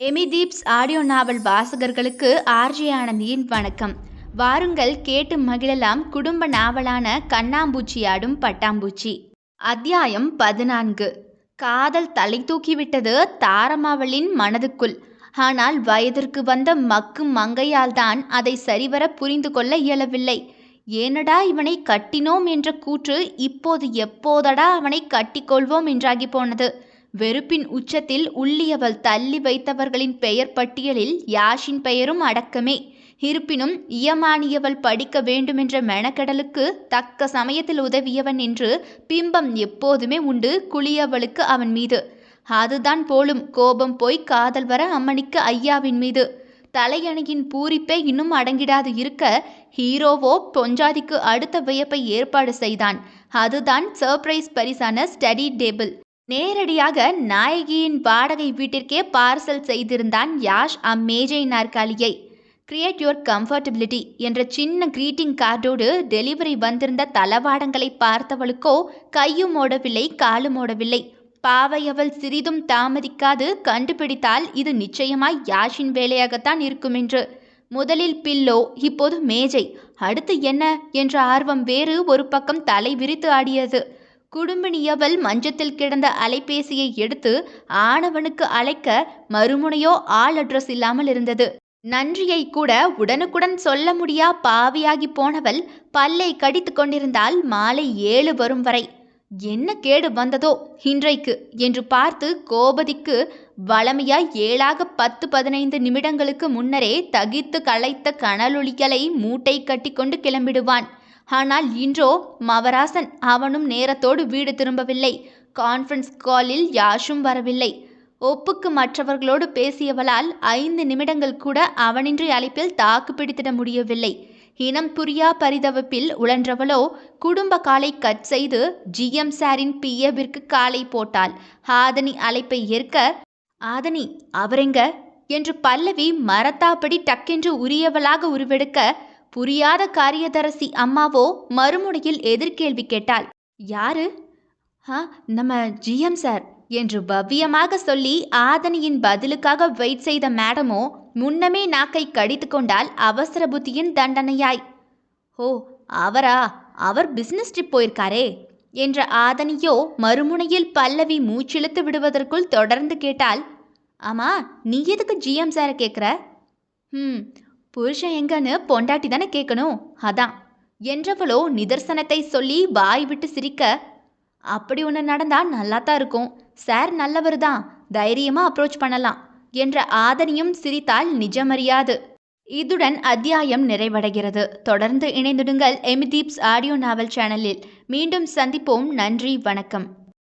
எமிதீப்ஸ் audio நாவல் வாசகர்களுக்கு RJ ஆனந்தியின் வணக்கம். வாருங்கள் கேட்டு மகிழலாம் குடும்ப நாவலான கண்ணாம்பூச்சி ஆடும் பட்டாம்பூச்சி. அத்தியாயம் பதினான்கு. காதல் தலை தூக்கிவிட்டது தாரமாவளின் மனதுக்குள். ஆனால் வயதிற்கு வந்த மக்கு மங்கையால் தான் அதை சரிவர புரிந்து கொள்ள இயலவில்லை. ஏனடா இவனை கட்டினோம் என்ற கூற்று இப்போது எப்போதடா அவனை கட்டிக்கொள்வோம் என்றாகி போனது. வெறுப்பின் உச்சத்தில் உள்ளியவள் தள்ளி வைத்தவர்களின் பெயர் பட்டியலில் யாஷின் பெயரும் அடக்கமே. இருப்பினும் இயமானியவள் படிக்க வேண்டுமென்ற மெனக்கெடலுக்கு தக்க சமயத்தில் உதவியவன் என்று பிம்பம் எப்போதுமே உண்டு குளியவளுக்கு அவன் மீது. அதுதான் போலும் கோபம் போய் காதல் வர அம்மணிக்கு ஐயாவின் மீது. தலையணியின் பூரிப்பே இன்னும் அடங்கிடாது இருக்க ஹீரோவோ பொஞ்சாதிக்கு அடுத்த வியப்பை ஏற்பாடு செய்தான். அதுதான் சர்ப்ரைஸ் பரிசான ஸ்டடி டேபிள். நேரடியாக நாயகியின் வாடகை வீட்டிற்கே பார்சல் செய்திருந்தான் யாஷ் அம்மேஜை நாற்காலியை. கிரியேட் யுவர் கம்ஃபர்டபிலிட்டி என்ற சின்ன கிரீட்டிங் கார்டோடு டெலிவரி வந்திருந்த தளவாடங்களை பார்த்தவளுக்கோ கையும் ஓடவில்லை காலும் ஓடவில்லை. பாவை அவள் சிறிதும் தாமதிக்காது கண்டுபிடித்தால் இது நிச்சயமாய் யாஷின் வேலையாகத்தான் இருக்கும் என்று. முதலில் பில்லோ இப்போது மேஜை. அடுத்து என்ன என்ற ஆர்வம் வேறு ஒரு பக்கம் தலை விரித்து ஆடியது. குடும்பினியவள் மஞ்சத்தில் கிடந்த அலைபேசியை எடுத்து ஆணவனுக்கு அழைக்க மறுமுனையோ ஆள் அட்ரஸ் இல்லாமல் இருந்தது. நன்றியை கூட உடனுக்குடன் சொல்ல முடியா பாவியாகி போனவள் பல்லை கடித்து கொண்டிருந்தால் மாலை ஏழு வரும் வரை. என்ன கேடு வந்ததோ இன்றைக்கு என்று பார்த்து கோபதிக்கு வளமையாய் ஏழாக பத்து பதினைந்து நிமிடங்களுக்கு முன்னரே தகித்து களைத்த கனலொளிகளை மூட்டை கட்டி கொண்டு கிளம்பிடுவான். ஆனால் இன்றோ மவராசன் அவனும் நேரத்தோடு வீடு திரும்பவில்லை. கான்ஃபரன்ஸ் காலில் யாஷும் வரவில்லை. ஒப்புக்கு மற்றவர்களோடு பேசியவளால் ஐந்து நிமிடங்கள் கூட அவனின்றி அழைப்பில் தாக்கு பிடித்திட முடியவில்லை. இனம் புரியா பரிதவிப்பில் உழன்றவளோ குடும்ப காலை கட் செய்து ஜிஎம் சாரின் பிஏவிற்கு காலை போட்டாள். ஆதனி அழைப்பை ஏற்க ஆதனி அவரெங்க? என்று பல்லவி மரத்தாப்படி டக்கென்று உரியவளாக உருவெடுக்க புரியாத காரியதரசி அம்மாவோ மறுமுனையில் எதிர்கேள்வி கேட்டாள். யாரு? ஆ நம்ம ஜிஎம் சார் என்று பவ்யமாக சொல்லி ஆதனியின் பதிலுக்காக வெயிட் செய்த மேடமோ முன்னமே நாக்கை கடித்து கொண்டால் அவசர புத்தியின் தண்டனையாய். ஓ அவரா? அவர் பிசினஸ் ட்ரிப் போயிருக்காரே என்ற ஆதனியோ மறுமுனையில் பல்லவி மூச்சிழுத்து விடுவதற்குள் தொடர்ந்து கேட்டால் ஆமா நீ எதுக்கு ஜிஎம் சாரை கேட்குற ம் புருஷன் எங்கன்னு பொண்டாட்டி தானே கேட்கணும் அதான். என்றவளோ நிதர்சனத்தை சொல்லி வாய் விட்டு சிரிக்க அப்படி ஒன்று நடந்தா நல்லா தான் இருக்கும். சார் நல்லவர் தான். தைரியமாக அப்ரோச் பண்ணலாம். என்ற ஆதனியும் சிரித்தால் நிஜமறியாது. இதுடன் அத்தியாயம் நிறைவடைகிறது. தொடர்ந்து இணைந்திடுங்கள் எமிதீப்ஸ் ஆடியோ நாவல் சேனலில். மீண்டும் சந்திப்போம். நன்றி. வணக்கம்.